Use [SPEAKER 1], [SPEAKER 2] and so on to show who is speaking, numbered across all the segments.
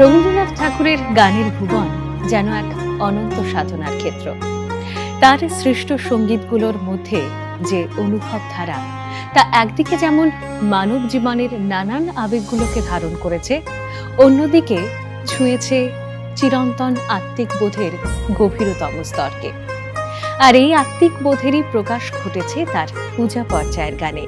[SPEAKER 1] রবীন্দ্রনাথ ঠাকুরের গানের ভুবন যেন এক অনন্ত সাধনার ক্ষেত্র। তার সৃষ্ট সঙ্গীতগুলোর মধ্যে যে অনুভব ধারা, তা একদিকে যেমন মানব জীবনের নানান আবেগগুলোকে ধারণ করেছে, অন্যদিকে ছুঁয়েছে চিরন্তন আত্মিক বোধের গভীরতম স্তরকে। আর এই আত্মিক বোধেরই প্রকাশ ঘটেছে তার পূজা পর্যায়ের গানে।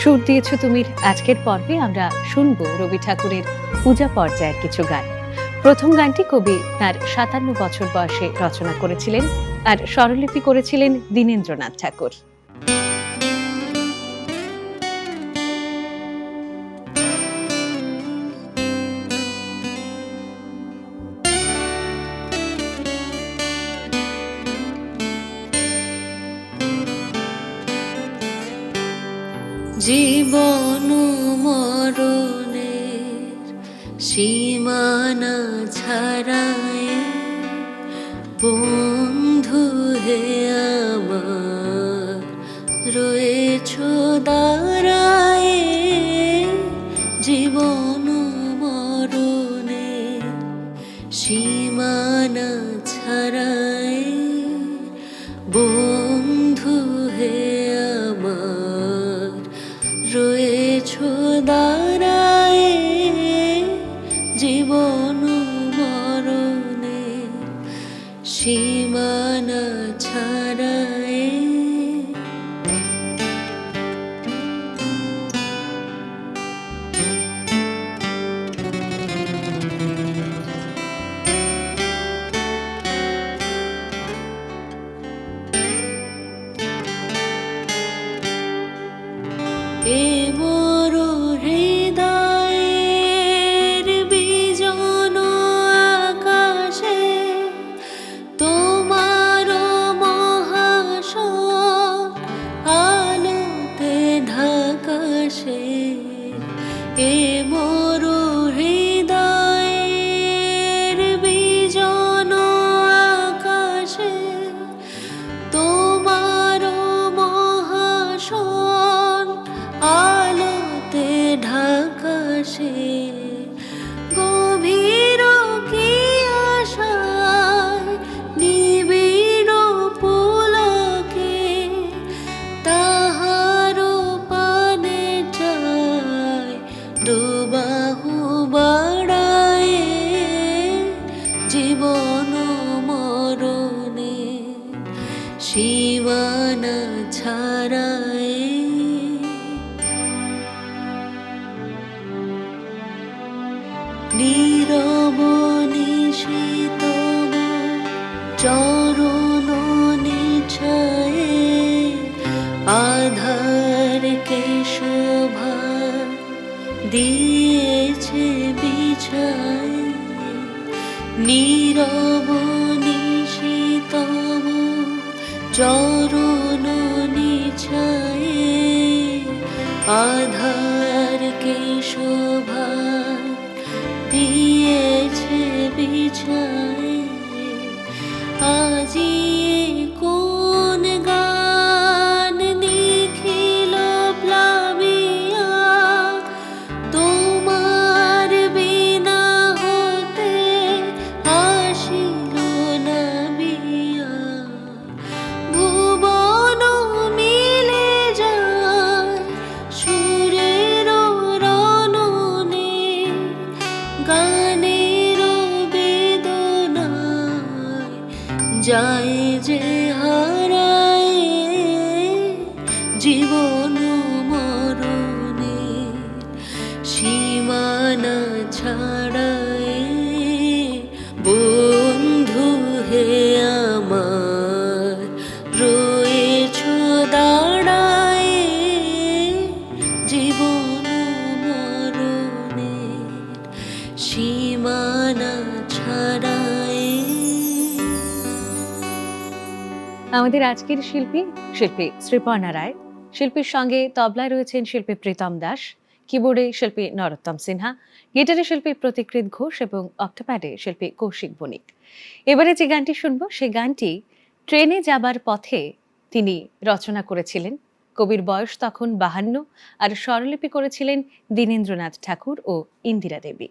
[SPEAKER 1] সুর দিয়েছ তুমির আজকের পর্বে, আমরা শুনব রবি ঠাকুরের পূজা পর্যায়ের কিছু গান। প্রথম গানটি কবি তার সাতান্ন বছর বয়সে রচনা করেছিলেন আর স্বরলিপি করেছিলেন দীনেন্দ্রনাথ ঠাকুর।
[SPEAKER 2] সীমানা ছাড়ায় সীমানা নীরব নিশীতম চরণ নিছায়ে আধার কে শোভা দিয়েছে বিছায়
[SPEAKER 1] আমাদের আজকের শিল্পী শিল্পী শ্রীপর্ণা রায়। শিল্পীর সঙ্গে তবলায় রয়েছেন শিল্পী প্রীতম দাস, কিবোর্ডে শিল্পী নরোত্তম সিনহা, গিটারে শিল্পী প্রতিকৃত ঘোষ এবং অক্টোপ্যাডে শিল্পী কৌশিক বণিক। এবারে যে গানটি শুনব, সেই গানটি ট্রেনে যাবার পথে তিনি রচনা করেছিলেন। কবির বয়স তখন বাহান্ন আর স্বরলিপি করেছিলেন দীনেন্দ্রনাথ ঠাকুর ও ইন্দিরা দেবী।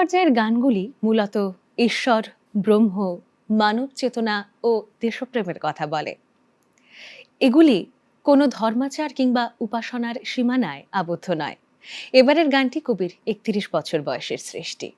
[SPEAKER 2] পর্যায়ের গানগুলি মূলত ঈশ্বর, ব্রহ্ম মানব চেতনা ও দেশপ্রেমের কথা বলে। এগুলি কোনো ধর্মাচার কিংবা উপাসনার সীমানায় আবদ্ধ নয়। এবারের গানটি কবির একত্রিশ বছর বয়সের সৃষ্টি।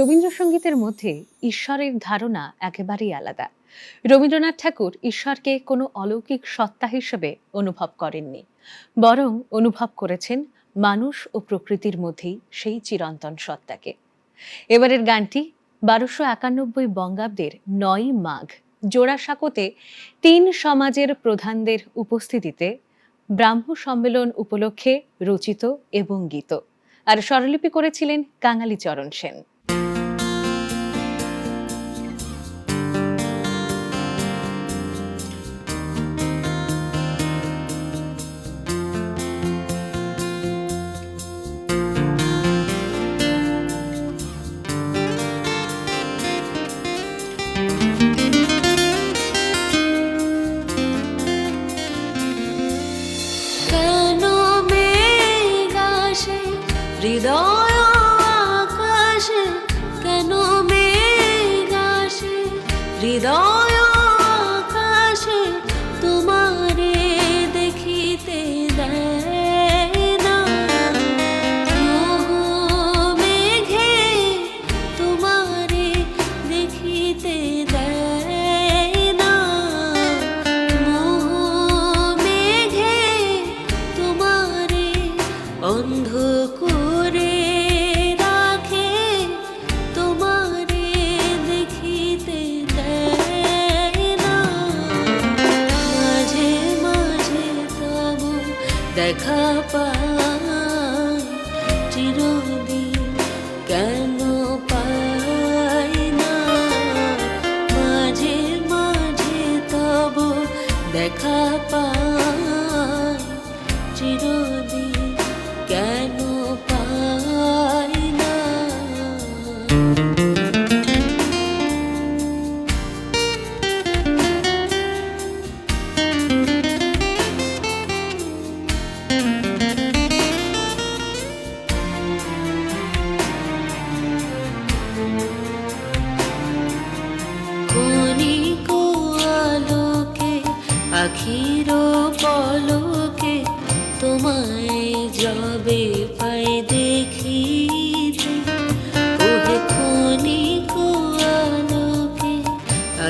[SPEAKER 2] রবীন্দ্রসঙ্গীতের মধ্যে ঈশ্বরের ধারণা একেবারেই আলাদা। রবীন্দ্রনাথ ঠাকুর ঈশ্বরকে কোনো অলৌকিক সত্তা হিসেবে অনুভব করেননি, বরং অনুভব করেছেন মানুষ ও প্রকৃতির মধ্যেই সেই চিরন্তন সত্তাকে।
[SPEAKER 1] এবারের গানটি বারোশো একানব্বই বঙ্গাব্দের নয় মাঘ জোড়াসাঁকোতে তিন সমাজের প্রধানদের উপস্থিতিতে ব্রাহ্ম সম্মেলন উপলক্ষে রচিত এবং গীত। আর স্বরলিপি করেছিলেন কাঙালি চরণ সেন।
[SPEAKER 2] dos. দেখা পাই চিরদিন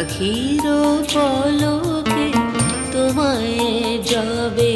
[SPEAKER 2] আখির পলকে তোমায় যাবে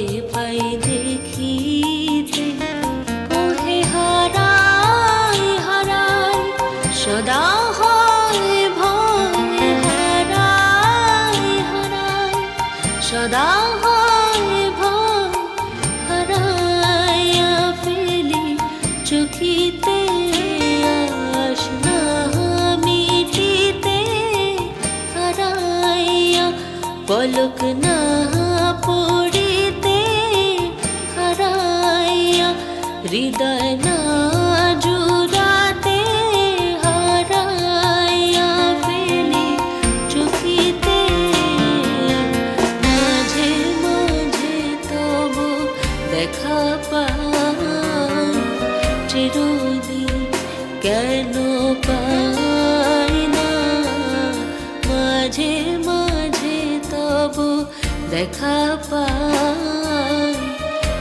[SPEAKER 2] দেখা পাই।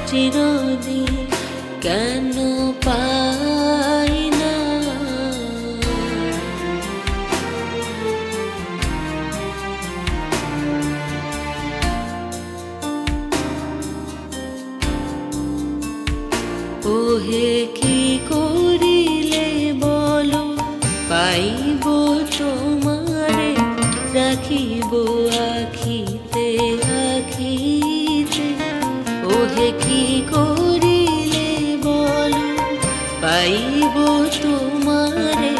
[SPEAKER 2] চিরদিন কেন পাইব তোমারে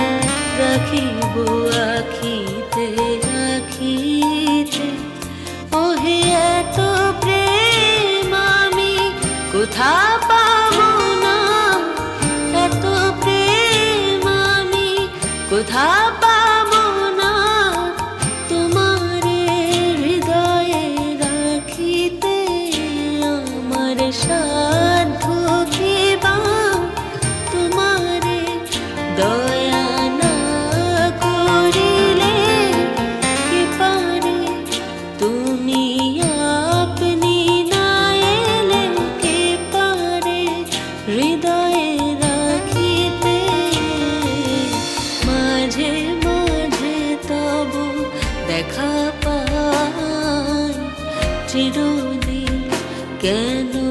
[SPEAKER 2] রাখিব আখিতে
[SPEAKER 1] চিরদিন কেন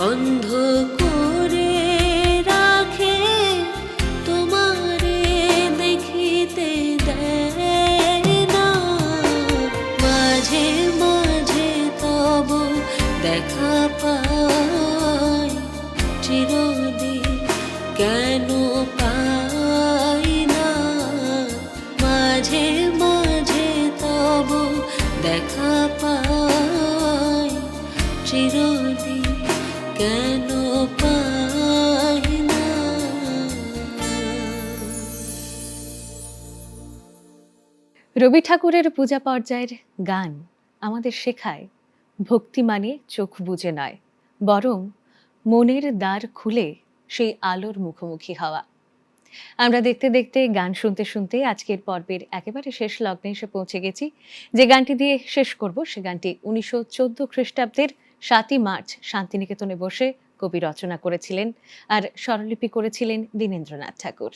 [SPEAKER 1] অন্ধ
[SPEAKER 2] রবি ঠাকুরের পূজা পর্যায়ের গান আমাদের শেখায়, ভক্তি মানে চোখ বুজে নয়, বরং মনের দ্বার খুলে সেই আলোর মুখোমুখি হওয়া। আমরা দেখতে দেখতে, গান শুনতে শুনতে আজকের পর্বের একেবারে শেষ লগ্নে এসে পৌঁছে গেছি। যে গানটি দিয়ে শেষ করব, সে গানটি উনিশশো চোদ্দ খ্রিস্টাব্দের সাতই মার্চ শান্তিনিকেতনে বসে কবি রচনা করেছিলেন আর স্বরলিপি করেছিলেন দীনেন্দ্রনাথ ঠাকুর।